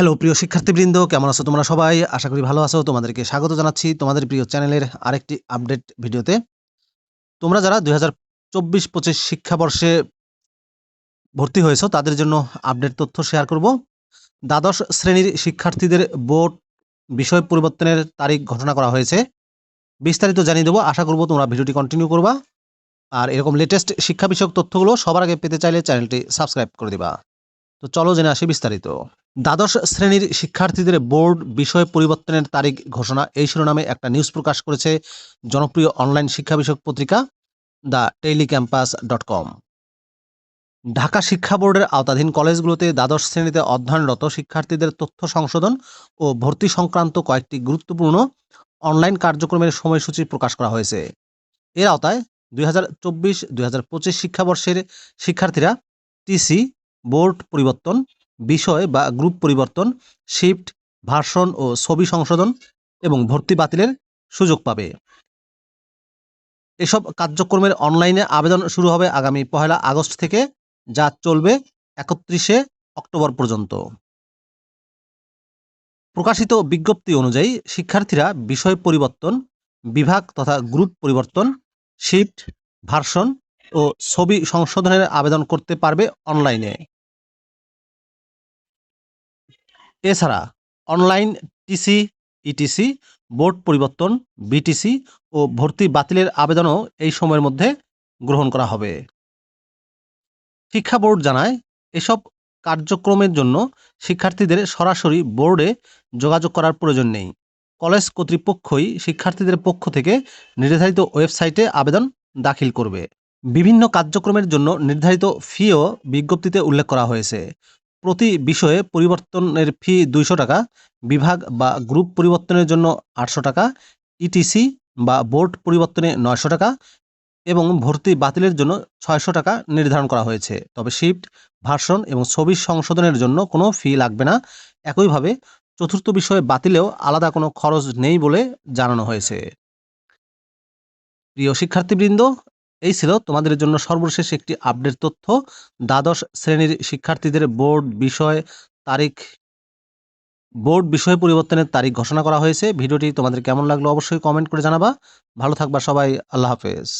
Hello, প্রিয় শিক্ষার্থীবৃন্দ, কেমন আছো তোমরা সবাই? আশা করি ভালো আছো। তোমাদেরকে স্বাগত জানাচ্ছি তোমাদের প্রিয় চ্যানেলের আরেকটি আপডেট ভিডিওতে। তোমরা যারা দুই হাজার চব্বিশ পঁচিশ শিক্ষাবর্ষে ভর্তি হয়েছো, তাদের জন্য আপডেট তথ্য শেয়ার করব। দ্বাদশ শ্রেণির শিক্ষার্থীদের বোর্ড বিষয় পরিবর্তনের তারিখ ঘোষণা করা হয়েছে। বিস্তারিত জানিয়ে দেবো। আশা করব তোমরা ভিডিওটি কন্টিনিউ করবা। আর এরকম লেটেস্ট শিক্ষা বিষয়ক তথ্যগুলো সবার আগে পেতে চাইলে চ্যানেলটি সাবস্ক্রাইব করে দিবা। তো চলো জেনে আসি বিস্তারিত। দ্বাদশ শ্রেণির শিক্ষার্থীদের বোর্ড বিষয় পরিবর্তনের তারিখ ঘোষণা, এই শিরোনামে একটা নিউজ প্রকাশ করেছে জনপ্রিয় অনলাইন শিক্ষা বিষয়ক পত্রিকা, the daily campus dot com Dhaka শিক্ষা বোর্ডের আওতাধীন কলেজগুলোতে দ্বাদশ শ্রেণীতে অধ্যয়নরত শিক্ষার্থীদের তথ্য সংশোধন ও ভর্তি সংক্রান্ত কয়েকটি গুরুত্বপূর্ণ অনলাইন কার্যক্রমের সময়সূচি প্রকাশ করা হয়েছে। এর আওতায় দুই হাজার চব্বিশ দুই শিক্ষাবর্ষের শিক্ষার্থীরা টিসি বোর্ড পরিবর্তন, বিষয় বা গ্রুপ পরিবর্তন, শিফট, ভার্সন ও ছবি সংশোধন এবং ভর্তি বাতিলের সুযোগ পাবে। এসব কার্যক্রমের অনলাইনে আবেদন শুরু হবে আগামী পহেলা আগস্ট থেকে, যা চলবে একত্রিশে অক্টোবর পর্যন্ত। প্রকাশিত বিজ্ঞপ্তি অনুযায়ী, শিক্ষার্থীরা বিষয় পরিবর্তন, বিভাগ তথা গ্রুপ পরিবর্তন, শিফট, ভার্সন ও ছবি সংশোধনের আবেদন করতে পারবে অনলাইনে। এছাড়া অনলাইন টিসি ইটিসি বোর্ড পরিবর্তন বিটিসি ও ভর্তি বাতিলের আবেদনও এই সময়ের মধ্যে গ্রহণ করা হবে। শিক্ষা বোর্ড জানায়, এসব কার্যক্রমের জন্য শিক্ষার্থীদের সরাসরি বোর্ডে যোগাযোগ করার প্রয়োজন নেই। কলেজ কর্তৃপক্ষই শিক্ষার্থীদের পক্ষ থেকে নির্ধারিত ওয়েবসাইটে আবেদন দাখিল করবে। বিভিন্ন কার্যক্রমের জন্য নির্ধারিত ফিও বিজ্ঞপ্তিতে উল্লেখ করা হয়েছে। প্রতি বিষয়ে পরিবর্তনের ফি দুইশো টাকা, বিভাগ বা গ্রুপ পরিবর্তনের জন্য আটশো টাকা ইটিসি বা বোর্ড পরিবর্তনে নয়শো টাকা এবং ভর্তি বাতিলের জন্য ছয়শো টাকা নির্ধারণ করা হয়েছে। তবে শিফট ভার্সন এবং ছবি সংশোধনের জন্য কোনো ফি লাগবে না। একইভাবে চতুর্থ বিষয়ে বাতিলেও আলাদা কোনো খরচ নেই বলে জানানো হয়েছে। প্রিয় শিক্ষার্থীবৃন্দ এই ছিল তোমাদের জন্য সর্বশেষ একটি আপডেট তথ্য। দ্বাদশ শ্রেণির শিক্ষার্থীদের বোর্ড বিষয় তারিখ, বোর্ড বিষয় পরিবর্তনের তারিখ ঘোষণা করা হয়েছে। ভিডিওটি তোমাদের কেমন লাগল অবশ্যই কমেন্ট করে জানাবা। ভালো থাকবা সবাই, আল্লাহ হাফেজ।